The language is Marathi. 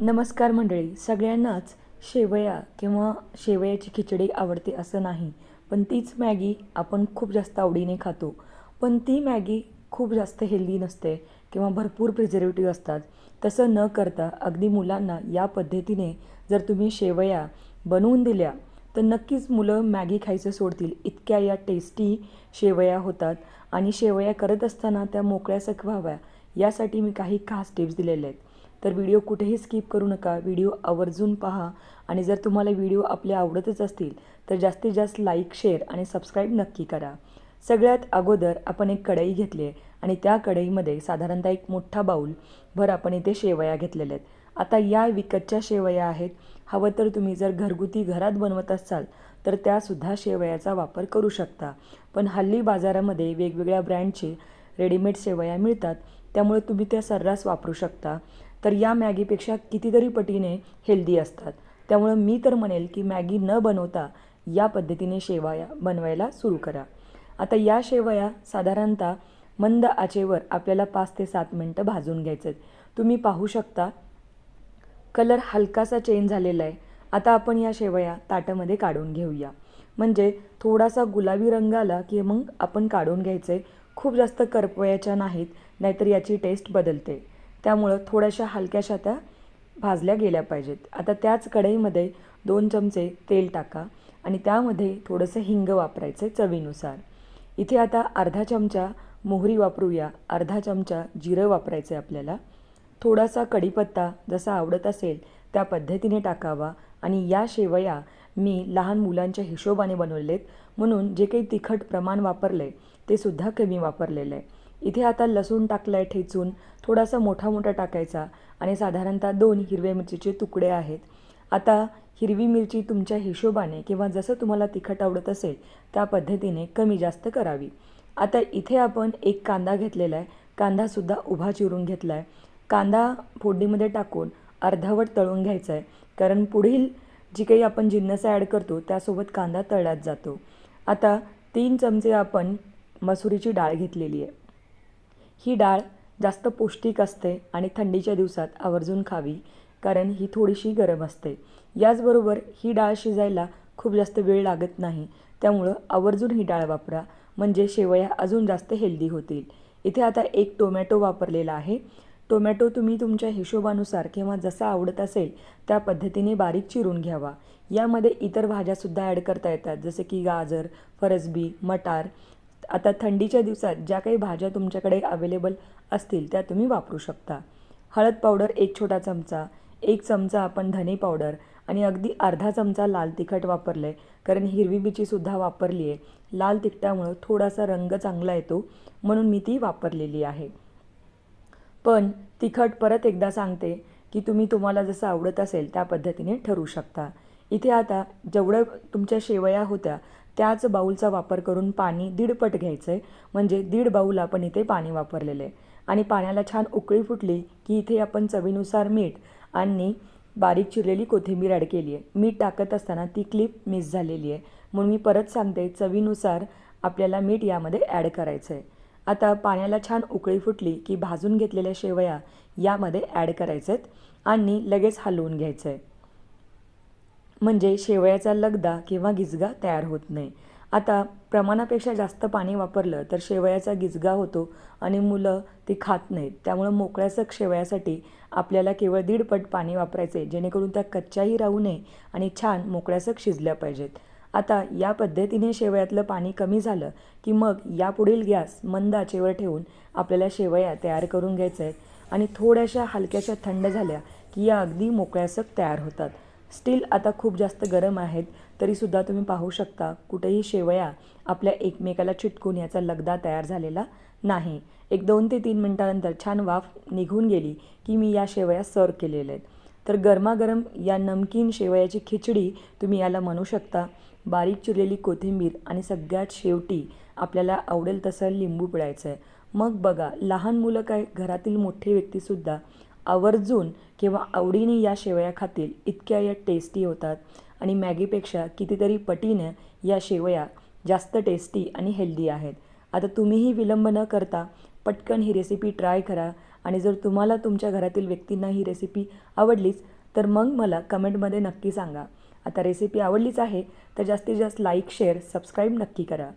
नमस्कार मंडळी सगळ्यांनाच शेवया किंवा शेवयाची खिचडी आवडते असं नाही पण तीच मॅगी आपण खूप जास्त आवडीने खातो. पण ती मॅगी खूप जास्त हेल्दी नसते किंवा भरपूर प्रिझर्वेटिव्ह असतात. तसं न करता अगदी मुलांना या पद्धतीने जर तुम्ही शेवया बनवून दिल्या तर नक्कीच मुलं मॅगी खायचं सोडतील. इतक्या या टेस्टी शेवया होतात आणि शेवया करत असताना त्या मोकळ्या व्हाव्या यासाठी मी काही खास टिप्स दिलेल्या आहेत. तर व्हिडिओ कुठेही स्किप करू नका. व्हिडिओ आवर्जून पहा आणि जर तुम्हाला व्हिडिओ आपले आवडतच असतील तर जास्तीत जास्त लाईक शेअर आणि सबस्क्राईब नक्की करा. सगळ्यात अगोदर आपण एक कढई घेतली आहे आणि त्या कढईमध्ये साधारणतः एक मोठा बाऊल भर आपण इथे शेवया घेतलेल्या आहेत. आता या विकतच्या शेवया आहेत. हवं तर तुम्ही जर घरगुती घरात बनवत असाल तर त्यासुद्धा शेवयाचा वापर करू शकता. पण हल्ली बाजारामध्ये वेगवेगळ्या ब्रँडचे रेडीमेड शेवया मिळतात. त्यामुळे तुम्ही त्या सर्रास वापरू शकता. तर या मॅगीपेक्षा कितीतरी पटीने हेल्दी असतात. त्यामुळं मी तर म्हणेल की मॅगी न बनवता या पद्धतीने शेवया बनवायला सुरू करा. आता या शेवया साधारणतः मंद आचेवर आपल्याला पाच ते सात मिनटं भाजून घ्यायचं तुम्ही पाहू शकता कलर हलकासा चेंज झालेला आहे. आता आपण या शेवया ताटामध्ये काढून घेऊया. म्हणजे थोडासा गुलाबी रंग आला की मग आपण काढून घ्यायचं. आहे खूप जास्त करपयाच्या नाहीत. नाहीतर याची टेस्ट बदलते. त्यामुळं थोड्याशा हलक्याशा त्या भाजल्या गेल्या पाहिजेत. आता त्याच कढईमध्ये दोन चमचे तेल टाका आणि त्यामध्ये थोडंसं हिंग वापरायचं आहे चवीनुसार. इथे आता अर्धा चमचा मोहरी वापरूया. अर्धा चमचा जिरं वापरायचं आहे आपल्याला. थोडासा कढीपत्ता जसा आवडत असेल त्या पद्धतीने टाकावा आणि या शेवया मी लहान मुलांच्या हिशोबाने बनवलेत. म्हणून जे काही तिखट प्रमाण वापरलं आहे ते सुद्धा कमी वापरलेलं आहे इथे आता लसूण टाकलं आहे ठेचून थोडासा मोठा मोठा टाकायचा आणि साधारणतः दोन हिरव्या मिरचीचे तुकडे आहेत. आता हिरवी मिरची तुमच्या हिशोबाने किंवा जसं तुम्हाला तिखट आवडत असेल त्या पद्धतीने कमी जास्त करावी. आता इथे आपण एक कांदा घेतलेला आहे. कांदासुद्धा उभा चिरून घेतला आहे कांदा फोडणीमध्ये टाकून अर्धावट तळून घ्यायचा आहे कारण पुढील जी काही आपण जिन्नस ॲड करतो त्यासोबत कांदा तळल्यात जातो. आता तीन चमचे आपण मसुरीची डाळ घेतलेली आहे. ही डाळ जास्त पौष्टिक असते आणि थंडीच्या दिवसात आवर्जून खावी कारण ही थोडीशी गरम असते. याचबरोबर ही डाळ शिजायला खूप जास्त वेळ लागत नाही त्यामुळं आवर्जून ही डाळ वापरा म्हणजे शेवया अजून जास्त हेल्दी होतील. इथे आता एक टोमॅटो वापरलेला आहे. टोमॅटो तुम्ही तुमच्या हिशोबानुसार किंवा जसा आवडत असेल त्या पद्धतीने बारीक चिरून घ्यावा. यामध्ये इतर भाज्यासुद्धा ॲड करता येतात जसे की गाजर फरसबी मटार. आता थंडीच्या दिवसात ज्या काही भाज्या तुमच्याकडे अवेलेबल असतील त्या तुम्ही वापरू शकता. हळद पावडर एक छोटा चमचा एक चमचा आपण धने पावडर आणि अगदी अर्धा चमचा लाल तिखट वापरलं आहे कारण हिरवी बिचीसुद्धा वापरली आहे लाल तिखटामुळं थोडासा रंग चांगला येतो म्हणून मी ती वापरलेली आहे. पण तिखट परत एकदा सांगते की तुम्ही तुम्हाला जसं आवडत असेल त्या पद्धतीने ठरू शकता. इथे आता जेवढं तुमच्या शेवया होत्या त्याच बाऊलचा वापर करून पाणी दीडपट घ्यायचं आहे म्हणजे दीड बाऊल आपण इथे पाणी वापरलेलं आहे आणि पाण्याला छान उकळी फुटली की इथे आपण चवीनुसार मीठ आणि बारीक चिरलेली कोथिंबीर ॲड केली आहे मीठ टाकत असताना ती क्लिप मिस झालेली आहे म्हणून मी परत सांगते चवीनुसार आपल्याला मीठ यामध्ये ॲड करायचं आहे आता पाण्याला छान उकळी फुटली की भाजून घेतलेल्या शेवया यामध्ये ॲड करायचं आहेत आणि लगेच हलवून घ्यायचं आहे म्हणजे शेवयाचा लगदा किंवा गिजगा तयार होत नाही. आता प्रमाणापेक्षा जास्त पाणी वापरलं तर शेवयाचा गिजगा होतो आणि मुलं ती खात नाहीत. त्यामुळं मोकळ्यासक शेवयासाठी आपल्याला केवळ दीडपट पाणी वापरायचे जेणेकरून त्या कच्च्याही राहू नये आणि छान मोकळ्यासक शिजल्या पाहिजेत. आता या पद्धतीने शेवयातलं पाणी कमी झालं की मग यापुढील गॅस मंद आचेवर ठेवून आपल्याला शेवया तयार करून घ्यायच्या. आहेत आणि थोड्याशा हलक्याशा थंड झाल्या की या अगदी मोकळ्यासक तयार होतात. स्टील आता खूप जास्त गरम आहेत तरीसुद्धा तुम्ही पाहू शकता कुठेही शेवया आपल्या एकमेकाला चिटकून याचा लगदा तयार झालेला नाही. एक दोन ते तीन मिनटानंतर छान वाफ निघून गेली की मी या शेवया सर्व केलेल्या आहेत. तर गरमागरम या नमकीन शेवयाची खिचडी तुम्ही याला म्हणू शकता. बारीक चिरलेली कोथिंबीर आणि सगळ्यात शेवटी आपल्याला आवडेल तसं लिंबू पिळायचं आहे मग बघा लहान मुलं काय घरातील मोठे व्यक्तीसुद्धा आवर्जून किंवा आवडीने या शेवया खातील इतक्या या टेस्टी होतात. आणि मॅगीपेक्षा कितीतरी पटीनं या शेवया जास्त टेस्टी आणि हेल्दी आहेत. आता तुम्हीही विलंब न करता पटकन ही रेसिपी ट्राय करा. आणि जर तुम्हाला तुमच्या घरातील व्यक्तींना ही रेसिपी आवडलीच तर मग मला कमेंटमध्ये नक्की सांगा. आता रेसिपी आवडलीच आहे तर जास्तीत जास्त लाईक शेअर सबस्क्राईब नक्की करा.